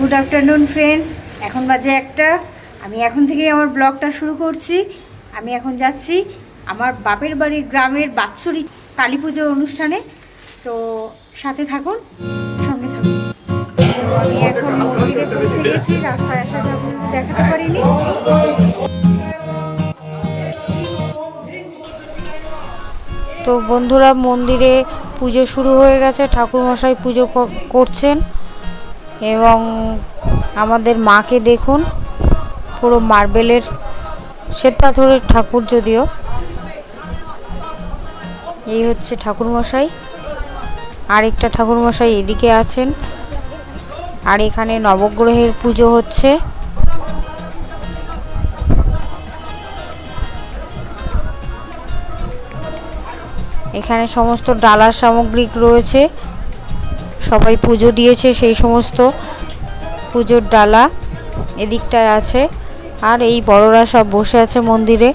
Good afternoon friends এখন বাজে একটা। আমি এখন থেকেই আমার ব্লগটা শুরু করছি। আমি এখন যাচ্ছি আমার বাপের বাড়ির গ্রামের বাৎসরিক কালী পুজোর অনুষ্ঠানে। তো সাথে থাকুন, সঙ্গে থাকুন। আমি এখন মন্দিরে পৌঁছে গেছি, রাস্তায় আসা দেখাতে পারিনি। তো বন্ধুরা, মন্দিরে পুজো শুরু হয়ে গেছে, ঠাকুরমশাই পুজো করছেন। এবং আমাদের মাকে দেখুন, পুরো মার্বেলের শ্বেত পাথরের ঠাকুর যদিও। এই হচ্ছে ঠাকুরমশাই। আরেকটা ঠাকুরমশাই এদিকে আছেন। আর এখানে নবগ্রহের পুজো হচ্ছে। এখানে সমস্ত ডালার সামগ্রিক রয়েছে। সবাই পুজো দিয়েছে সেই সমস্ত পুজোর ডালা এদিকটায় আছে। আর এই বড়রা সব বসে আছে মন্দিরে।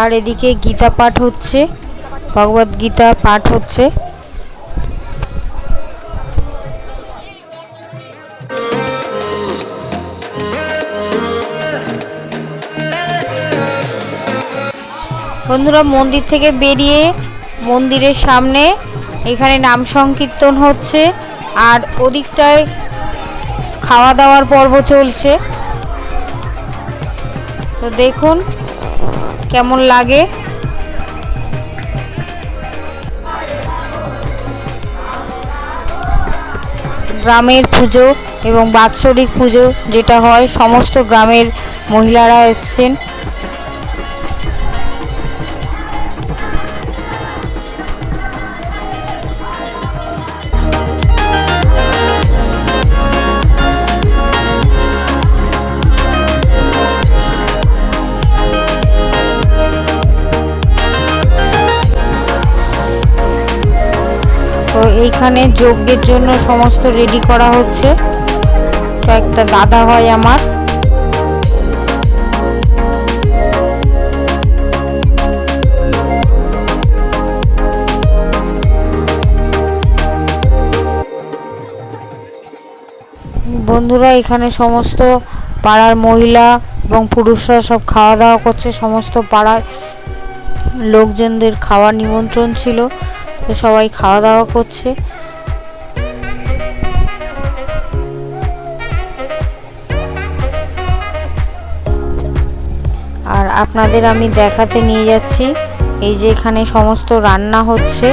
আর এদিকে গীতা পাঠ হচ্ছে ভগবদ গীতা পাঠ হচ্ছে। বন্ধুরা, মন্দির থেকে বেরিয়ে মন্দিরের সামনে এখানে নাম সংকীর্তন হচ্ছে, আর ওদিকটায় খাওয়া দাওয়ার পর্ব চলছে। তো দেখুন কেমন লাগে। গ্রামের পুজো এবং বাৎসরিক পুজো যেটা হয়, সমস্ত গ্রামের মহিলারা এসছেন। এইখানে যজ্ঞের জন্য সমস্ত রেডি করা হচ্ছে। তো একটা দাদা হয় আমার। বন্ধুরা, এখানে সমস্ত পাড়ার মহিলা এবং পুরুষরা সব খাওয়া দাওয়া করছে। সমস্ত পাড়ার লোকজনদের খাওয়ার নিমন্ত্রণ ছিল। সবাই খাওয়া দাওয়া করছে। আর আপনাদের আমি দেখাতে নিয়ে যাচ্ছি, এই যে এখানে সমস্ত রান্না হচ্ছে।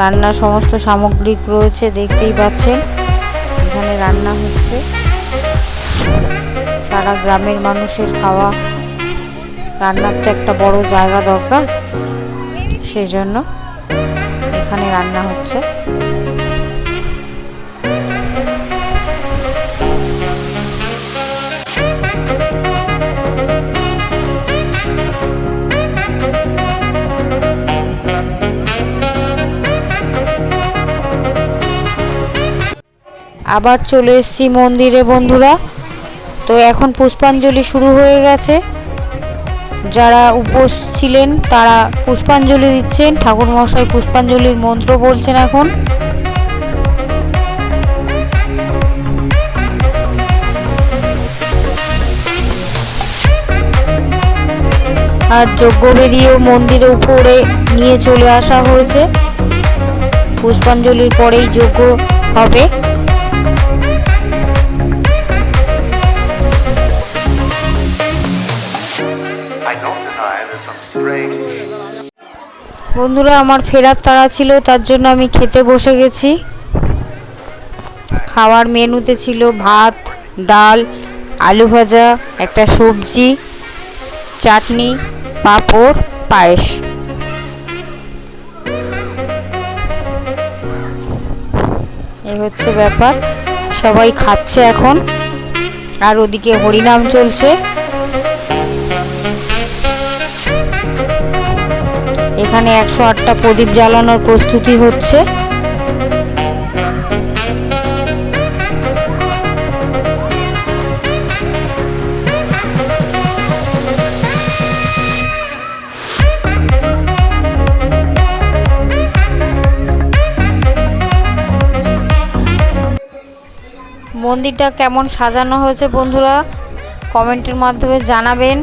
রান্নার সমস্ত সামগ্রিক রয়েছে, দেখতেই পাচ্ছেন। এখানে রান্না হচ্ছে। সারা গ্রামের মানুষের খাওয়া রান্নার তো একটা বড় জায়গা দরকার, সেজন্য এখানে রান্না হচ্ছে। আবার চলে এসেছি মন্দিরে বন্ধুরা। তো এখন পুষ্পাঞ্জলি শুরু হয়ে গেছে। যারা উপোস ছিলেন, তারা পুষ্পাঞ্জলি দিচ্ছেন। ঠাকুর মশাই পুষ্পাঞ্জলির মন্ত্র বলছেন এখন। আর যজ্ঞ যজ্ঞবেদীও মন্দিরের উপরে নিয়ে চলে আসা হয়েছে। পুষ্পাঞ্জলির পরেই যজ্ঞ হবে। বন্ধুরা, আমার ফেরার তাড়া ছিল, তার জন্য আমি খেতে বসে গেছি। খাওয়ার মেনুতে ছিল ভাত, ডাল, আলু ভাজা, একটা সবজি, চাটনি, পাঁপড়, পায়েস। এই হচ্ছে ব্যাপার। সবাই খাচ্ছে এখন। আর ওদিকে হরিনাম চলছে। এখানে একশো আটটা প্রদীপ জ্বালানোর প্রস্তুতি হচ্ছে। মন্দিরটা কেমন সাজানো হয়েছে বন্ধুরা? কমেন্টের মাধ্যমে জানাবেন।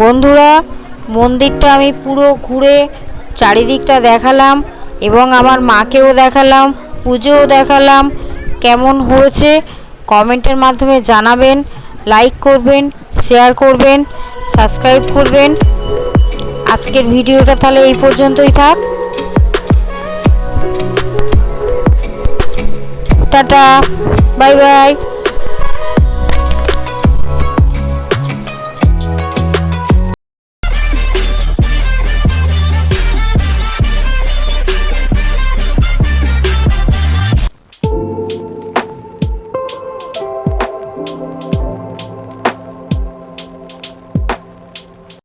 বন্ধুরা, মন্দিরটা আমি পুরো ঘুরে চারিদিকটা দেখালাম এবং আমার মাকেও দেখালাম, পুজোও দেখালাম। কেমন হয়েছে কমেন্টের মাধ্যমে জানাবেন, লাইক করবেন, শেয়ার করবেন, সাবস্ক্রাইব করবেন। আজকের ভিডিওটা তাহলে এই পর্যন্তই থাক। Tata, bye bye.